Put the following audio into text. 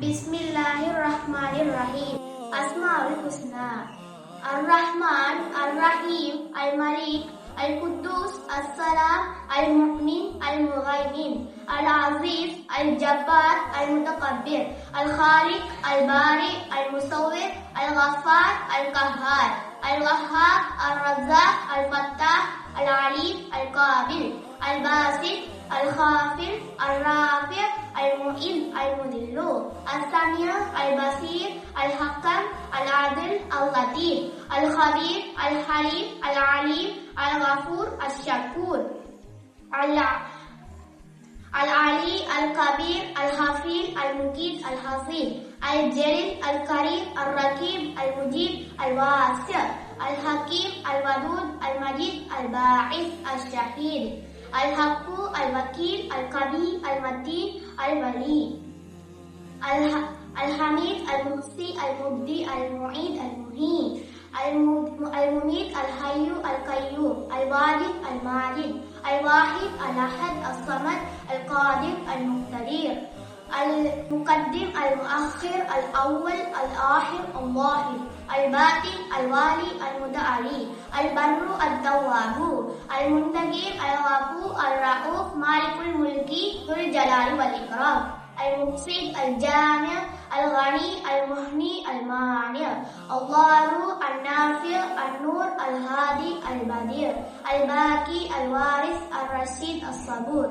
பிஸ்மில்லாஹிர் ரஹ்மானிர் ரஹீம் அஸ்மாவுல் ஹுஸ்னா அர் ரஹ்மான் அர் ரஹீம் அல் மலீக் القدوس السلام المؤمن المهيمن العزيز الجبار المتكبر الخالق البارئ المصور الغفار القهار الوهاب الرزاق الفتاح العليم القابل الباسط الخافر الرافع المؤيد المذل السميع البصير الحكم العدل اللطيف الخبير الحليم العليم الغفور الشكور الع- العلي الكبير الحفيظ المجيد الحفيظ الجليل الكريم الرقيب المجيب الواسع الحكيم الودود المجيد الباعث الشهيد الحق الوكيل القوي المتين الولي الح- الحميد المحصي المبدي المعيد المهين الم- المميت الحي القيوم الوالد الماجد الواحد الأحد الصمد القادر المقتدر المقدم المؤخر الأول الآخر الظاهر الباطن الوالي المتعالي البر التواب المنتقم الغفور الرؤوف مالك الملك ذو الجلال والإكرام المفسد الجامع الغني المهني المانع. الضار النافع النور الهادي البديع. الباقي الوارث الرشيد الصبور.